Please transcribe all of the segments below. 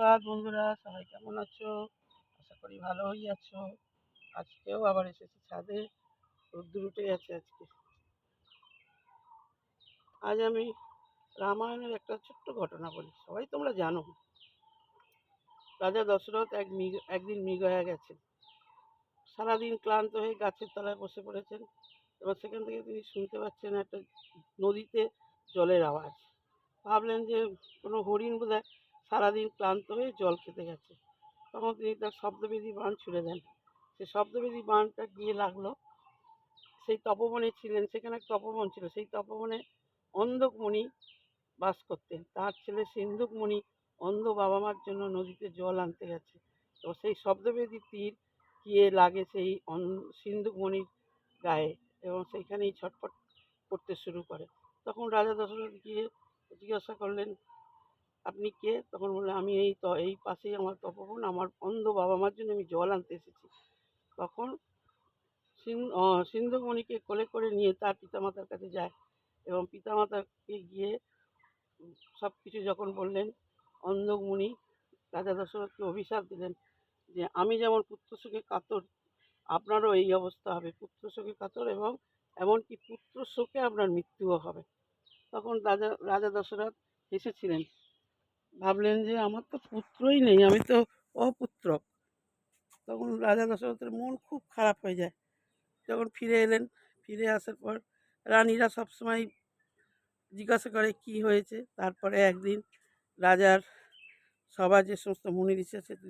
সুপ্রভাত বন্ধুরা, সবাই কেমন আছো? আশা করি ভালোই আছো। আজকেও আবার এসেছি ছাদে, রোদ্দুর উঠে গেছে আজকে। আজ আমি রামায়ণের একটা ছোট্ট ঘটনা বলি, সবাই তোমরা জানো। রাজা দশরথ এক মৃগ, একদিন মৃগয়া গেছেন। সারাদিন ক্লান্ত হয়ে গাছের তলায় বসে পড়েছেন এবার সেখান থেকে তিনি শুনতে পাচ্ছেন একটা নদীতে জলের আওয়াজ। ভাবলেন যে কোনো হরিণ বোধহয় সারাদিন ক্লান্ত হয়ে জল খেতে গেছে। তখন তিনি তার শব্দবেদী বাণ ছুড়ে দেন। সে শব্দবেদী বাণটা গিয়ে লাগল। সেই তপবনে ছিলেন, সেখানে এক তপবন ছিল। সেই তপবনে অন্ধকমণি বাস করতেন। তার ছেলে সিন্ধুকমণি অন্ধ বাবা মার জন্য নদীতে জল আনতে গেছে। তো সেই শব্দবেদী তীর গিয়ে লাগে সেই সিন্ধুকমণির গায়ে এবং সেইখানেই ছটফট করতে শুরু করে। তখন রাজা দশরথ গিয়ে জিজ্ঞাসা করলেন আপনি কে? তখন বললেন আমি এই তো, এই পাশেই আমার তপবন, আমার অন্ধ বাবা মার জন্য আমি জল আনতে এসেছি। তখন সিন- সিন্ধুমণিকে কোলে করে নিয়ে তার পিতামাতার কাছে যায় এবং পিতামাতাকে গিয়ে সব কিছু যখন বললেন অন্ধমুনি রাজা দশরথকে অভিশাপ দিলেন যে, আমি যেমন পুত্র কাতর, আপনারও এই অবস্থা হবে। পুত্র কাতর এবং এমনকি পুত্র শোকে আপনার মৃত্যুও হবে। তখন রাজা রাজা দশরথ হেসেছিলেন। ভাবলেন যে আমার তো পুত্রই নেই, আমি তো অপুত্র তখন রাজা দশরথের মন খুব খারাপ হয়ে যায়। যখন ফিরে এলেন, ফিরে আসার পর রানীরা সবসময় জিজ্ঞাসা করে, কি হয়েছে? তারপরে একদিন রাজার সবার যে সমস্ত মুনি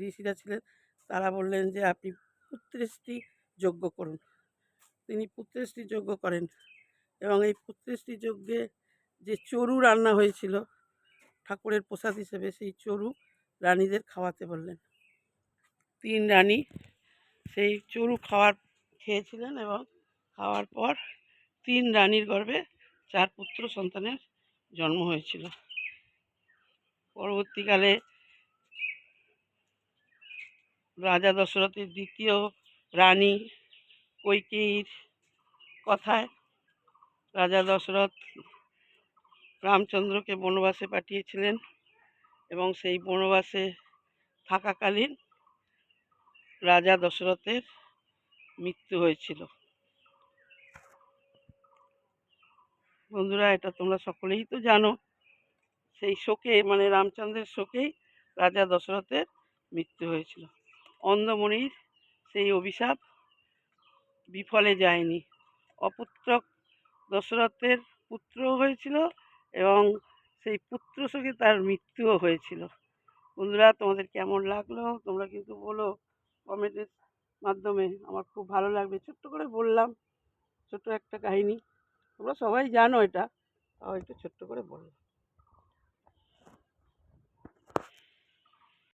ঋষিরা ছিলেন, তারা বললেন যে, আপনি পুত্রেষ্টি যজ্ঞ করুন। তিনি পুত্রেষ্টি যজ্ঞ করেন এবং এই পুত্রেষ্টি যজ্ঞে যে চরু রান্না হয়েছিল ঠাকুরের প্রসাদ হিসেবে সেই চরু রানীদের খাওয়াতে বললেন। তিন রানী সেই চরু খাওয়ার, খেয়েছিলেন এবং খাওয়ার পর তিন রানীর গর্ভে চার পুত্র সন্তানের জন্ম হয়েছিল। পরবর্তীকালে রাজা দশরথের দ্বিতীয় রানী কৈকেয়ীর কথায় রাজা দশরথ রামচন্দ্রকে বনবাসে পাঠিয়েছিলেন এবং সেই বনবাসে থাকাকালীন রাজা দশরথের মৃত্যু হয়েছিল। বন্ধুরা, এটা তোমরা সকলেই তো জানো, সেই শোকে মানে রামচন্দ্রের শোকেই রাজা দশরথের মৃত্যু হয়েছিল। অন্ধমণির সেই অভিশাপ বিফলে যায়নি। অপুত্রক দশরথের পুত্রও হয়েছিল এবং সেই পুত্র সুখে তার মৃত্যুও হয়েছিল। বন্ধুরা, তোমাদের কেমন লাগল? তোমরা কিন্তু বলো কমেন্টের মাধ্যমে। আমার খুব ভালো লাগবে। ছোট্ট করে বললাম, ছোট্ট একটা কাহিনী। তোমরা সবাই জানো এটা। তাও একটু ছোট্ট করে বললাম